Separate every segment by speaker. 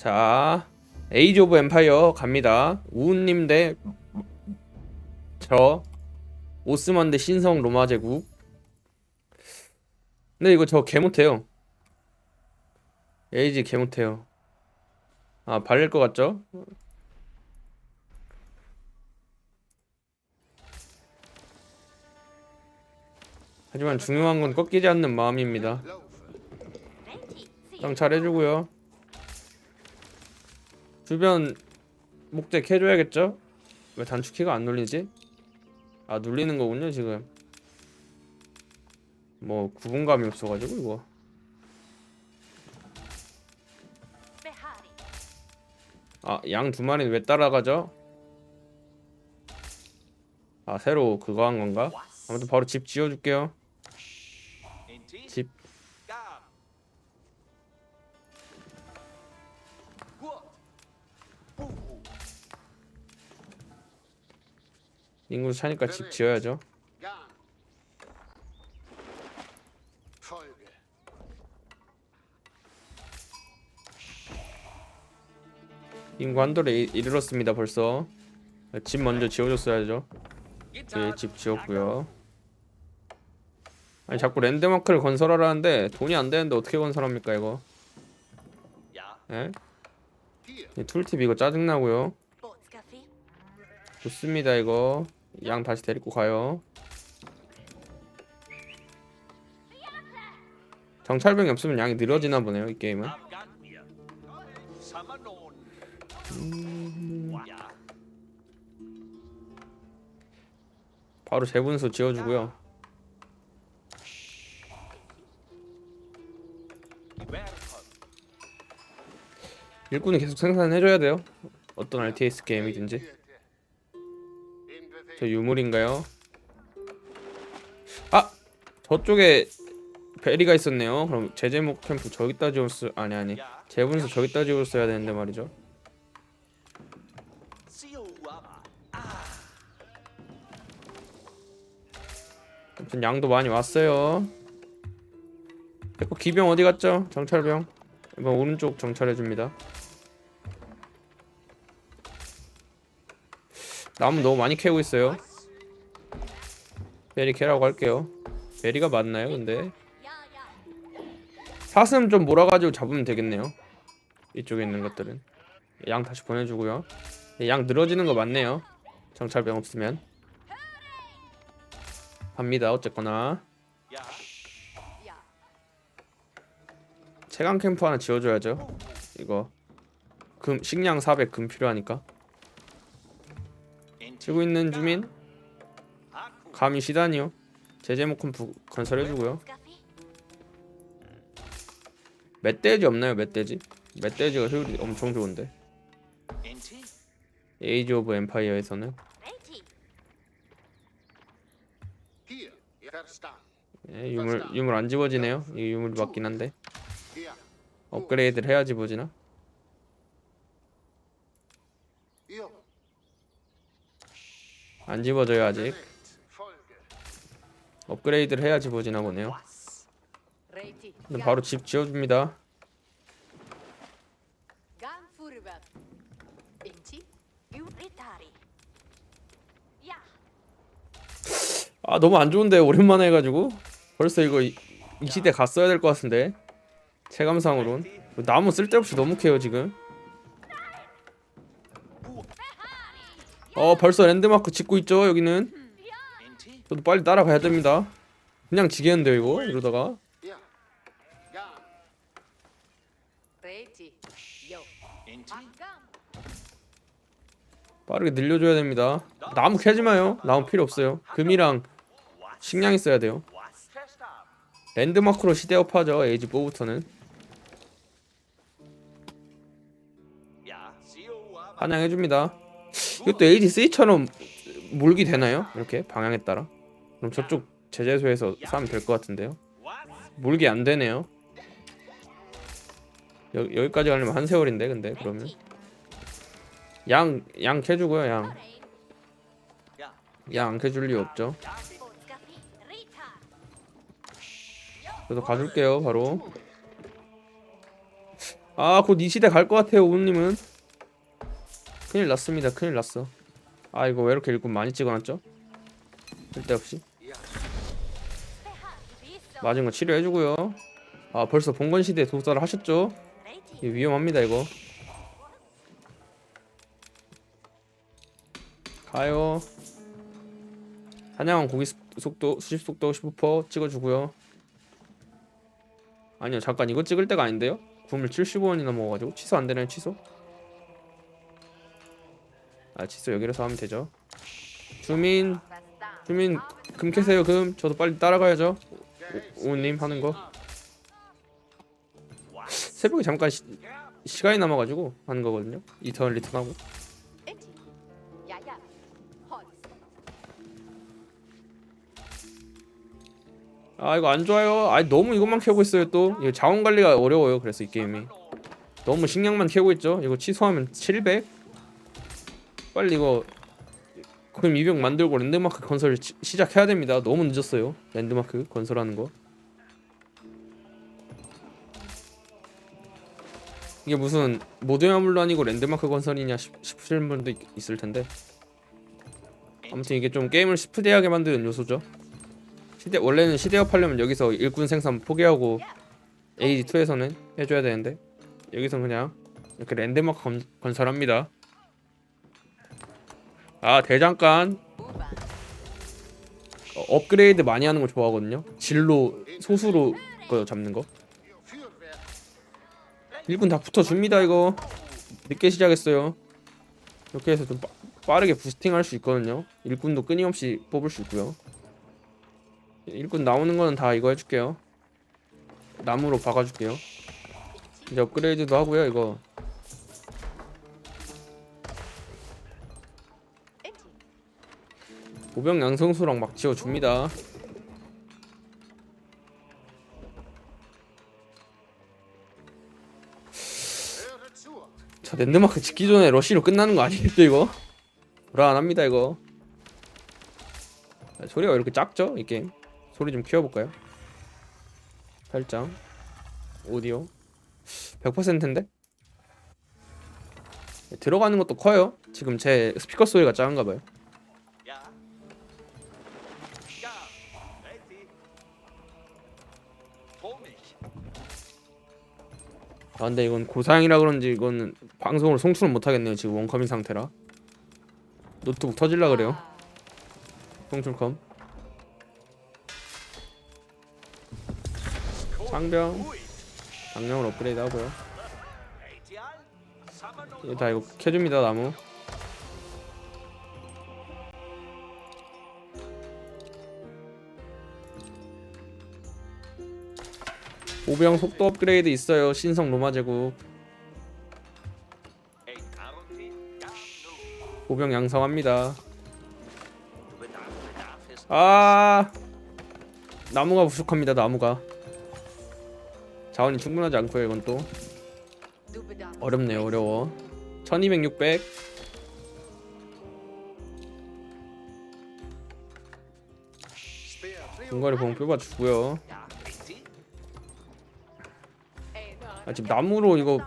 Speaker 1: 자, 에이지 오브 엠파이어 갑니다. 우은님 대 저 오스만 대 신성 로마 제국. 근데 이거 저 개 못해요. 에이지 개 못해요. 아 발릴 것 같죠? 하지만 중요한 건 꺾이지 않는 마음입니다. 정찰 해주고요. 주변 목재 해줘야겠죠? 왜 단축키가 안 눌리지? 아 눌리는 거군요 지금. 뭐 구분감이 없어가지고 이거. 아 양 두 마리는 왜 따라가죠? 아 새로 그거 한 건가? 아무튼 바로 집 지어줄게요. 인구 차니까 집 지어야죠. 인구 한도에 이- 이르렀습니다 벌써. 집 먼저 지어줬어야죠. 네, 집 지었고요. 아니 자꾸 랜드마크를 건설하라는데 돈이 안 되는데 어떻게 건설합니까 이거? 예? 이 툴팁 이거 짜증나고요. 좋습니다 이거. 양 다시 데리고 가요. 정찰병이 없으면 양이 늘어지나 보네요 이 게임은. 바로 재분수 지어주고요. 일꾼이 계속 생산해줘야 돼요. 어떤 RTS 게임이든지. 저 유물인가요? 아 저쪽에 베리가 있었네요. 그럼 제제목 캠프 저기다 지었어 아니 아니 재분수 저기다 지었어야 되는데 말이죠. 아무튼 양도 많이 왔어요. 됐고 기병 어디 갔죠? 정찰병 이번 오른쪽 정찰해 줍니다. 나무 너무 많이 캐고 있어요. 베리 캐라고 할게요. 베리가 맞나요? 근데 사슴 좀 몰아가지고 잡으면 되겠네요. 이쪽에 있는 것들은 양 다시 보내주고요. 양 늘어지는 거 맞네요. 정찰병 없으면 합니다. 어쨌거나 채광 캠프 하나 지어줘야죠. 이거 금 식량 400금 필요하니까. 지고 있는 주민 감히 시다니요. 캠프 건설해주고요. 멧돼지 없나요? 멧돼지? 멧돼지가 효율이 엄청 좋은데. 에이지 오브 엠파이어에서는. 예, 유물 유물 안 집어지네요. 이 유물 맞긴 한데. 업그레이드를 해야 집어지나? 안 집어져요 아직. 업그레이드를 해야 집어지나 보네요. 그럼 바로 집 지어줍니다. 아 너무 안 좋은데 오랜만에 해가지고 벌써 이거 이, 이 시대 갔어야 될 것 같은데 체감상으론 나무 쓸데없이 너무 캐요 지금. 어 벌써 랜드마크 짓고 있죠 여기는. 저도 빨리 따라가야 됩니다. 그냥 지겠는데요 이거 이러다가. 빠르게 늘려줘야 됩니다. 나무 캐지 마요. 나무 필요 없어요. 금이랑 식량 있어야 돼요. 랜드마크로 시대업하죠 에이지 4부터는 환영해줍니다. 이것도 3처럼 몰기 되나요? 이렇게 방향에 따라? 그럼 저쪽 제재소에서 싸면 될 것 같은데요. 몰기 안 되네요. 여, 여기까지 가려면 한 세월인데 근데 그러면 양 양 캐주고요 양. 양 안 캐줄 리 없죠. 저도 가줄게요 바로. 아, 곧 이 시대 갈 것 같아요, 우님은. 큰일 났습니다. 큰일 났어. 아, 이거 왜 이렇게 일꾼 많이 찍어놨죠? 쓸데없이. 맞은 거 치료해주고요. 아, 벌써 봉건 시대 독사를 하셨죠? 이거 위험합니다, 이거. 가요. 사냥한 고기 스- 속도, 수집 속도 15% 찍어주고요. 아니요, 잠깐 이거 찍을 때가 아닌데요? 구물 75원이나 먹어가지고 취소 안 되나요? 취소? 아, 취소 여기로서 하면 되죠. 주민, 주민 금 캐세요 금. 저도 빨리 따라가야죠. 오- 오님 하는 거. 새벽에 잠깐 시, 시간이 남아가지고 하는 거거든요. 이턴 리턴하고. 아 이거 안 좋아요. 아 너무 이것만 캐고 있어요 또. 이거 자원 관리가 어려워요. 그래서 이 게임이 너무 식량만 캐고 있죠. 이거 취소하면 700. 빨리 이거 그럼 이병 만들고 랜드마크 건설 시, 시작해야 됩니다. 너무 늦었어요. 랜드마크 건설하는 거. 이게 무슨 모드야물도 아니고 랜드마크 건설이냐 싶, 싶으신 분도 있, 있을 텐데. 아무튼 이게 좀 게임을 스피디하게 만드는 요소죠. 시대 원래는 시대업 하려면 여기서 일꾼 생산 포기하고 AD2에서는 해줘야 되는데 여기서 그냥 이렇게 랜드마크 건, 건설합니다. 아 대장간 어, 업그레이드 많이 하는 거 좋아하거든요. 진로 소수로 거 잡는 거.
Speaker 2: Fürwerk.
Speaker 1: 일꾼 다 붙어줍니다 이거. 늦게 시작했어요. 이렇게 해서 좀 빠, 빠르게 부스팅 할 수 있거든요. 일꾼도 끊임없이 뽑을 수 있고요. 일꾼 나오는 거는 다 이거 해줄게요. 나무로 박아줄게요. 이제 업그레이드도 하고요 이거. 보병 양성수랑 막 지어줍니다. 자 랜드마크 짓기 전에 러시로 끝나는 거 아니겠죠 이거? 불안합니다 이거 아, 소리가 왜 이렇게 작죠 이 게임 소리 좀 키워볼까요? 살짝 오디오 100%인데? 들어가는 것도 커요 지금 제 스피커 소리가 작은가 봐요 아 근데 이건 고사양이라 그런지 이거는 방송으로 송출은 못하겠네요 지금 원컴인 상태라. 노트북 터질라 그래요. 송출컴. 상병. 방향을 업그레이드 하고요. 이거 다 이거 켜줍니다 나무 오병 속도 업그레이드 있어요 신성 로마 제국. 오병 양성합니다. 아 나무가 부족합니다 나무가 자원이 충분하지 않고요 이건 또 어렵네요 어려워 1200 600
Speaker 2: Speer.
Speaker 1: 중거리 봉 뽑아주고요 아 지금 나무로 이거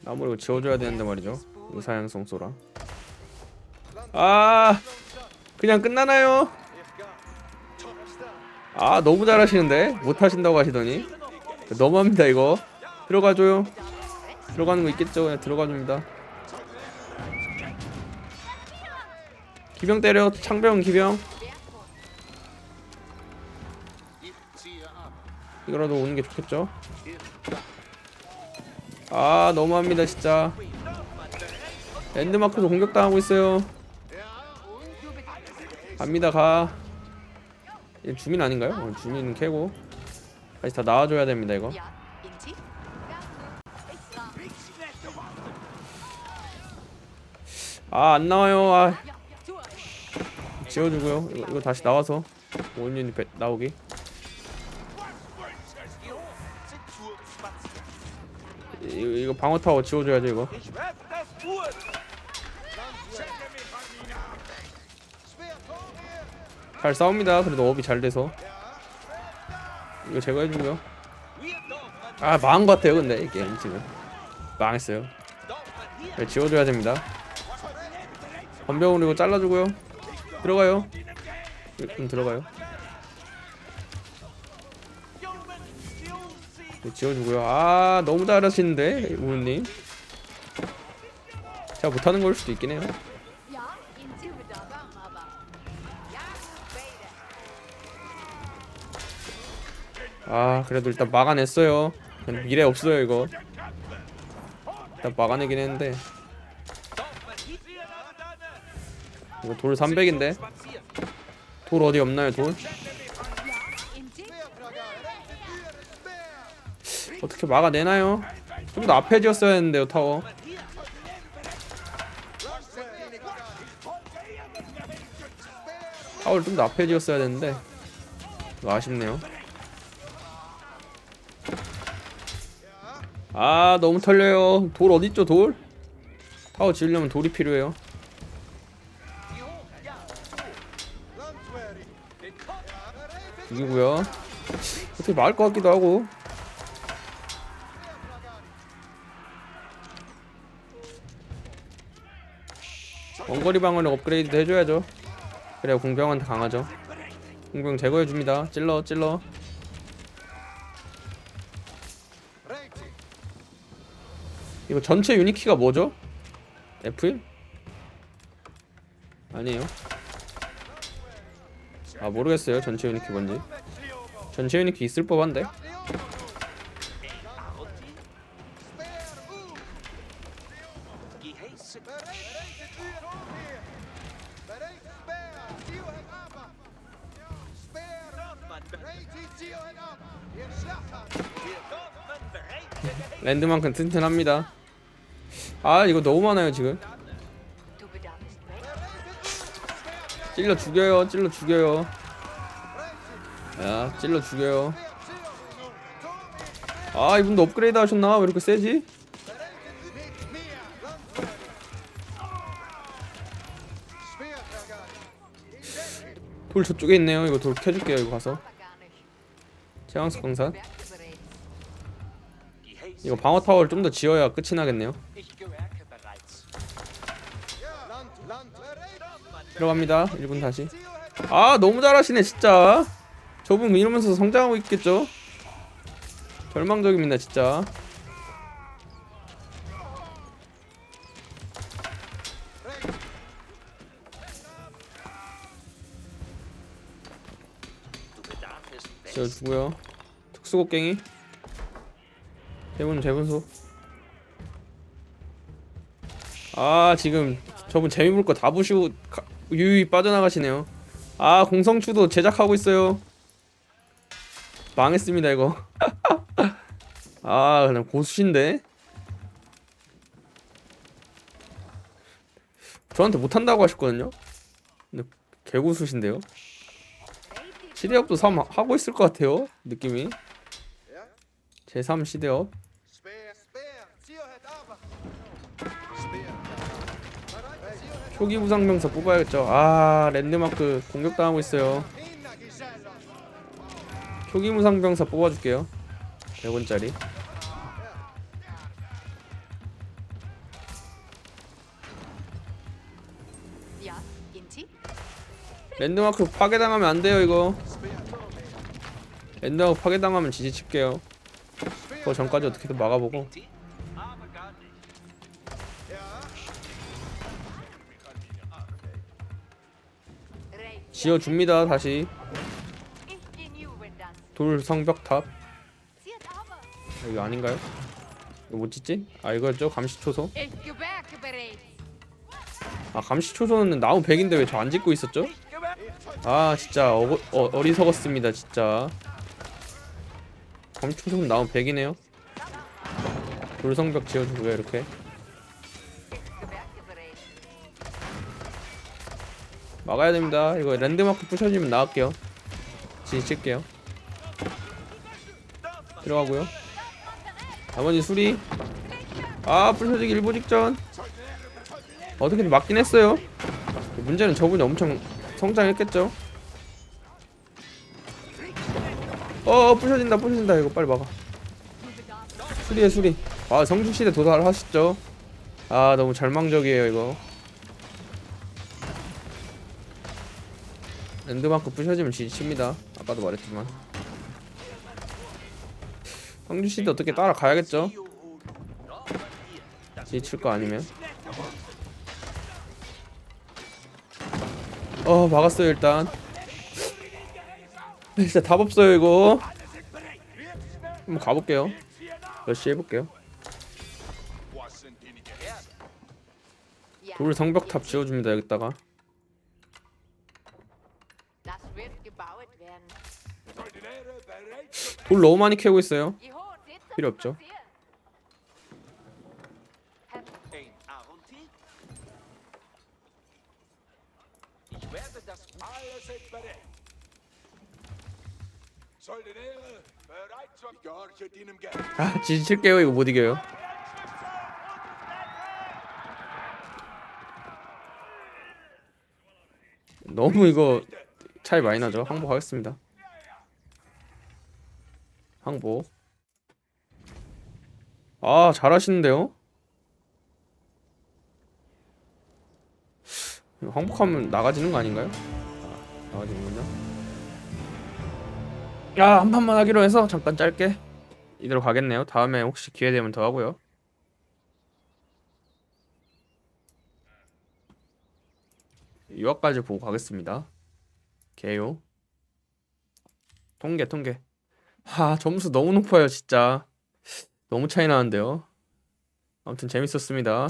Speaker 1: 나무로 지워줘야 되는데 말이죠. 의사양성 소라. 아 그냥 끝나나요? 아 너무 잘하시는데? 못하신다고 하시더니. 너무합니다 이거. 들어가줘요. 들어가는 거 있겠죠? 그냥 들어가줍니다. 기병 때려. 창병 기병 이거라도 오는 게 좋겠죠? 아 너무합니다 진짜. 랜드마크도 공격당하고 있어요? 갑니다 가. 얘 주민 아닌가요? 어, 주민은 캐고. 다시 다 나와줘야 됩니다 이거. 아 안 나와요. 아. 지워주고요. 이거, 이거 다시 나와서. 배- 나오기 이- 이거, 이거 방어 타워 지워줘야죠 이거. 잘 싸웁니다. 그래도 업이 잘 돼서. 이거
Speaker 3: Wir Dorfmann,
Speaker 1: 아 망한 것 같아요 근데 이 게임 지금. 망했어요. 네, 지워줘야 됩니다. 건병으로 이거 잘라주고요. 들어가요. 좀 들어가요 네, 지워주고요 아 너무 잘하시는데 우님 제가 못하는 걸 수도 있긴 해요. 아 그래도 일단 막아냈어요 미래 없어요 이거 일단 막아내긴 했는데. 이거 돌 300인데
Speaker 3: Spazieren.
Speaker 1: 돌 어디 없나요 돌? 어떻게 막아내나요? 좀 더 앞에 지었어야 했는데요 타워. 타워를 좀 더 앞에 지었어야 이거 아쉽네요. 아 너무 털려요. 돌 어딨죠 돌? 타워 지으려면 돌이 필요해요. 이기고요. 어떻게 막을 것 같기도 하고 원거리 방어력 업그레이드 해줘야죠. 그래야 공병한테 강하죠. 공병 제거해줍니다. 찔러 찔러. 이거 전체 유니키가 뭐죠? F1? 아니에요. 아 모르겠어요. 전체 유니키 뭔지. 전체 유니키 있을 법한데 랜드만큼 튼튼합니다 아 이거 너무 많아요 지금. 찔러 죽여요 찔러 죽여요 야 찔러 죽여요 아 이분도 업그레이드 하셨나 왜 이렇게 세지? 돌 저쪽에 있네요 이거 돌 켜줄게요 이거 가서. 제왕석 강산. 이거 방어 타워를 좀 더 지어야 끝이 나겠네요. 들어갑니다. 1분 다시. 아 너무 잘하시네 진짜. 저분 이러면서 성장하고 있겠죠? 절망적입니다 진짜.
Speaker 3: West.
Speaker 1: 지어주고요. 특수곡갱이 대분 재분소. 아 지금 저분 재미볼 거 다 부시고 가- 유유히 빠져나가시네요. 아 공성추도 제작하고 있어요. 망했습니다 이거. 아 그냥 고수신데? 저한테 못한다고 하셨거든요? 근데 개고수신데요? 시대업도 3 하고 있을 것 같아요 느낌이 제3 시대업
Speaker 2: Speer, speer, Ziohet aber. Speer. Bereit,
Speaker 1: 초기 부상병사 뽑아야겠죠 아 랜드마크 공격당하고 있어요. 초기 무상병사 뽑아줄게요 100원짜리
Speaker 4: Ja, intim.
Speaker 1: 랜드마크 파괴당하면 안 돼요 이거 랜드마크 파괴당하면 지지 칠게요 그 전까지 어떻게든 막아보고. 지어줍니다 다시. 돌 성벽탑. 여기 아닌가요? 이거 뭐 짓지? 아 이거였죠? 감시초소. 아 감시초소는 나무 100인데 왜 저 안 짓고 있었죠? 아 진짜 어, 어, 어리석었습니다 진짜 감시초소는 나무 100이네요. 돌성벽 지어주고요 이렇게. 막아야 됩니다. 이거 랜드마크 부셔지면 나갈게요. 진이 칠게요. 들어가고요. 나머지 수리. 아 부셔지기 일보 직전. 어떻게든 막긴 했어요. 문제는 저분이 엄청 성장했겠죠 어 부셔진다 부셔진다. 이거 빨리 막아. 수리해 수리. 아 성주시대 도달하셨죠? 아 너무 절망적이에요 이거. 랜드마크 부셔지면 지칩니다. 아까도 말했지만. 성주시대 어떻게 따라가야겠죠? 지칠 거 아니면. 어 막았어요 일단 진짜 답 없어요 이거. 한번 가볼게요. 러시 해볼게요. 돌 성벽탑 지어줍니다 여기다가. 돌 너무 많이 캐고 있어요. 필요 없죠 아 지칠게요. 이거 못 이겨요. 너무 이거 차이 많이 나죠? 항복하겠습니다. 항복. 아 잘하시는데요? 항복하면 나가지는 거 아닌가요? 아, 나가지는군요 야 한 판만 하기로 해서 잠깐 짧게 이대로 가겠네요. 다음에 혹시 기회 되면 더 하고요. 유학까지 보고 가겠습니다. 개요. 통계 통계. 하 점수 너무 높아요 진짜. 너무 차이 나는데요. 아무튼 재밌었습니다.